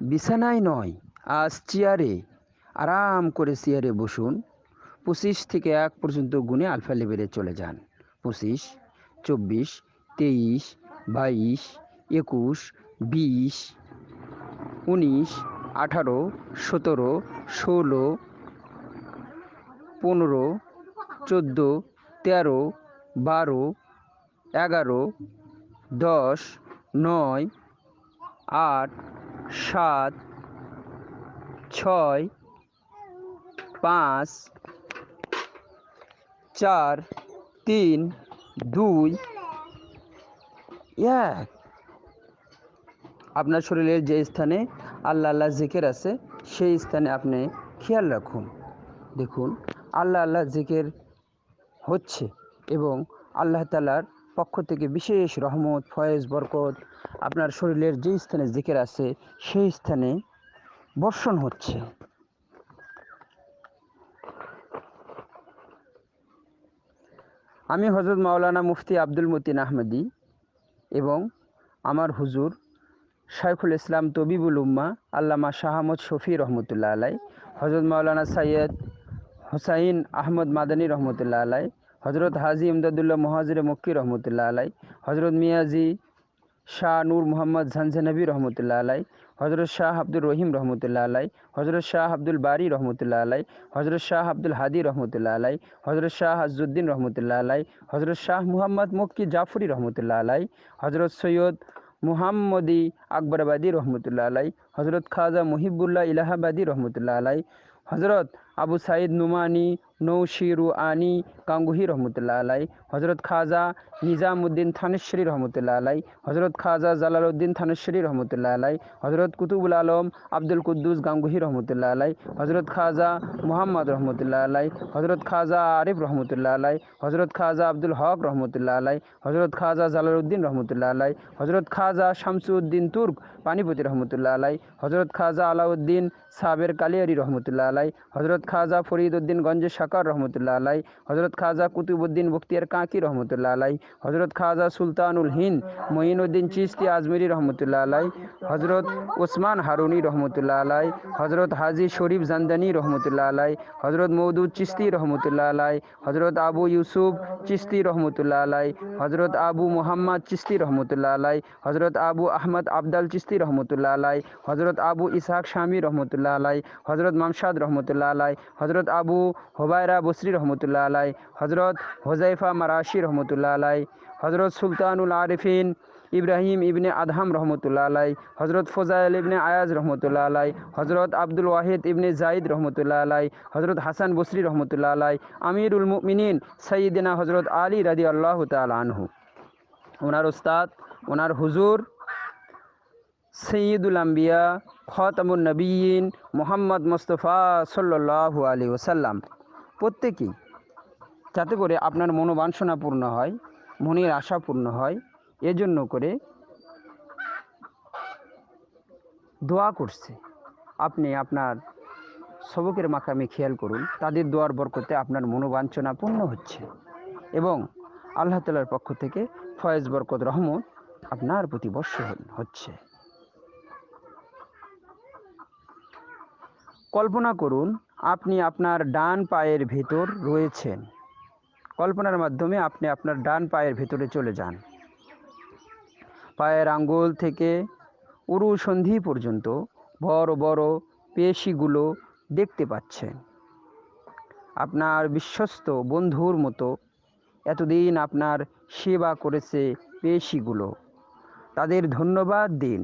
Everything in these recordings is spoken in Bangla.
বিছানায় নয়, আজ চেয়ারে। আরাম করে চেয়ারে বসুন। পঁচিশ থেকে এক পর্যন্ত গুণে আলফা লেভেলে চলে যান। পঁচিশ, চব্বিশ, তেইশ, বাইশ, একুশ, বিশ, উনিশ, আঠারো, সতেরো, ষোলো, পনেরো, চোদ্দ, তেরো, বারো, এগারো, দশ, নয়, আট সাত, ছয়, পাঁচ, চার, তিন, দুই, এক। আপনার শরীরের যে স্থানে আল্লাহ আল্লাহ জিকের আছে, সেই স্থানে আপনি খেয়াল রাখুন। দেখুন, আল্লাহ আল্লাহ জিকের হচ্ছে এবং আল্লাহ তালার পক্ষ থেকে বিশেষ রহমত, ফয়েজ, বরকত আপনার শরীরের যে স্থানে জিকের আছে, সেই স্থানে বর্ষণ হচ্ছে। আমি হজরত মাওলানা মুফতি আব্দুল মতিন আহমেদি এবং আমার হুজুর শাইখুল ইসলাম তবিবুল উম্মা আল্লামা শাহামদ শফি রহমতুল্লাহ আলাই হজরত মাওলানা সৈয়দ হুসাইন আহমদ মাদানী রহমতুল্লাহ আলাই হজরত হাজি ইমদাদুল্লাহ মহাজির মক্কি রহমতুল্লাহ আলাই হজরত মিয়াজি শাহ নূর মোহাম্মদ ঝানঝানবী রহমতুল্লাহ আলাই হজরত শাহ আব্দুল রহিম রহমতুল্লাহ আলাই হজরত শাহ আব্দুল বারি রহমতুল্লাহ আলাই হজরত শাহ আব্দুল হাদি রহমতুল্লাহ আলাই হজরত শাহ আজউদ্দিন রহমতুল্লাহ আলাই হজরত শাহ মুহাম্মদ মক্কি জাফরি রহমতুল্লাহ আলাই হজরত সৈয়দ মুহাম্মদি আকবরাবাদী রহমতুল্লাহ আলাই হজরত খাজা মুহিবুল্লাহ ইলাহাবাদী রহমতুল্লাহ আলাই হজরত আবু সাইদ নুমানি নৌশিরু আনি কাঙ্গুহি রহমতুল্লাহ আলাই হজরত খাজা নিজামুদ্দিন থানেশ্বরী রহমতুল্লাহ আলাই হজরত খাজা জালালউদ্দিন থানেশ্বরী রহমতুল্লাহ আলাই হজরত কুতুবুল আলম আব্দুল কুদ্দুস গাঙ্গুহি রহমতুল্লাহ আলাই হজরত খাজা মুহাম্মদ রহমতুল্লাহ আলাই হজরত খাজা আরিফ রহমতুল্লাহ আলাই হজরত খাজা আব্দুল হক রহমতুল্লাহ আলাই হজরত খাজা জালালউদ্দিন রহমতুল্লাহ আলাই হজরত খাজা শামসুদ্দিন তুর্ক পানিপতি রহমতুল্লাহ আলাই হজরত খাজা আলাউদ্দিন সাবের কালিয়ারি রহমতুল্লাহ আলাই হজরত খাজা ফরিদ উদ্দিন গঞ্জে সাকার রহমতুল্লাহ আলাই হজরত খাজা কুতুবুদ্দিন বখতিয়ার কাঁকি রহমতুল্লাহ আলাই হজরত খাজা সুলতানুল হিন্দ মঈনুদ্দিন চিস্তি আজমেরি রহমতুল্লাহ আলাই হজরত ওসমান হারুনি রহমতুল্লাহ আলাই হজরত হাজি শরীফ জান্দানি রহমতুল্লাহ আলাই হজরত মৌদুদ চিস্তি রহমতুল্লাহ আলাই হজরত আবু ইউসুফ চিস্তি রহমতুল্লাহ আলাই হজরত আবু মোহাম্মদ চিস্তি রহমতুল্লাহ আলাই হজরত আবু আহমদ আবদাল চিস্তি রহমতুল্লাহ আলাই হজরত আবু ইসহাক শামী রহমতুল্লাহ আলাই হজরত মামসাদ রহমতুল্লাহ আলাই হজরত আবু হোবায়রা বসরি রহমতুল্লাহ আলাই হজরত হোজাইফা মারাশি রহমতুল্লাহ আলাই হজরত সুলতানুল আরিফিন ইব্রাহিম ইবনে আদহাম রহমতুল্লাহ আলাই হজরত ফোজাইল ইবনে আয়াজ রহমতুল্লাহ আলাই হজরত আব্দুল ওয়াহিদ ইবনে জাইদ রহমতুল্লাহ আলাই হজরত হাসান বসরি রহমতুল্লাহ আলাই আমিরুল মুমিনিন সঈদিনা হজরত আলী রাদি আল্লাহ তাল আনহু। ওনার ওস্তাদ, ওনার হুজুর সঈদুল আম্বিয়া খতামুল নবীন মোহাম্মদ মুস্তফা সাল্লাহু আলী ওসাল্লাম প্রত্যেকেই যাতে করে আপনার মনোবাঞ্ছনা পূর্ণ হয়, মনের আশা পূর্ণ হয়, এজন্য করে দোয়া করছে। আপনি আপনার সবকের মাকামে খেয়াল করুন, তাদের দোয়ার বরকতে আপনার মনোবাঞ্ছনা পূর্ণ হচ্ছে এবং আল্লাহ তালার পক্ষ থেকে ফয়েজ বরকত রহমত আপনার প্রতি বর্ষ হচ্ছে। কল্পনা করুন, আপনি আপনার ডান পায়ের ভেতর রয়েছেন। কল্পনার মাধ্যমে আপনি আপনার ডান পায়ের ভেতরে চলে যান। পায়ের আঙ্গুল থেকে উরু সন্ধি পর্যন্ত বড় বড় পেশিগুলো দেখতে পাচ্ছেন। আপনার বিশ্বস্ত বন্ধুর মতো এতদিন আপনার সেবা করেছে পেশিগুলো। তাদের ধন্যবাদ দিন।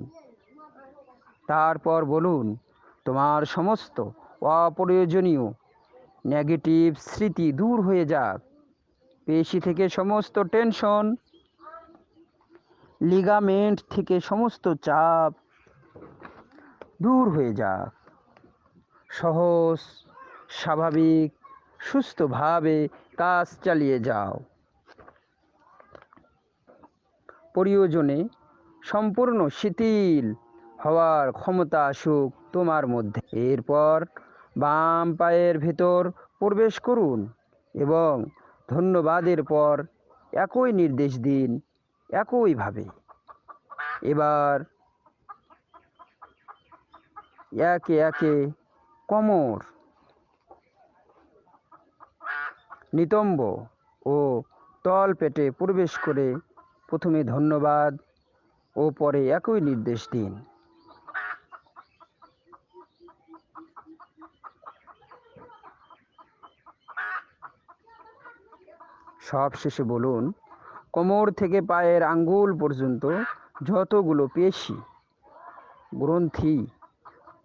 তারপর বলুন তোমার সমস্ত অপ্রয়োজনীয় নেগেটিভ স্মৃতি দূর হয়ে যাক। পেশি থেকে সমস্ত টেনশন লিগামেন্ট থেকে সমস্ত চাপ দূর হয়ে যাক। সহজ, স্বাভাবিক, সুস্থভাবে কাজ চালিয়ে যাও। প্রয়োজনে সম্পূর্ণ শিথিল হওয়ার ক্ষমতা আসুক তোমার মধ্যে। এরপর বাম পায়ের ভেতর প্রবেশ করুন এবং ধন্যবাদের পর একই নির্দেশ দিন, একইভাবে। এবার একে একে কোমর, নিতম্ব ও তল পেটে প্রবেশ করে প্রথমে ধন্যবাদ ও পরে একই নির্দেশ দিন। সব শেষে বলুন, কোমর থেকে পায়ের আঙ্গুল পর্যন্ত যতগুলো পেশি, গ্রন্থি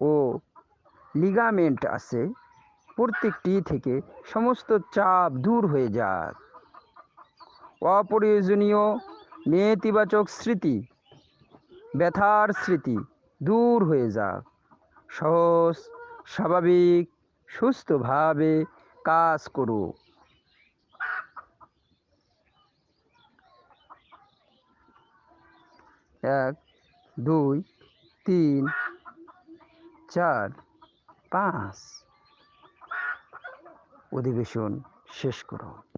ও লিগামেন্ট আছে, প্রত্যেকটি থেকে সমস্ত চাপ দূর হয়ে যাক। অপ্রয়োজনীয় নেতিবাচক স্মৃতি, ব্যথার স্মৃতি দূর হয়ে যাক। সহজ, স্বাভাবিক, সুস্থভাবে কাজ করুক। এক দুই তিন চার পাঁচ। অধিবেশন শেষ করো।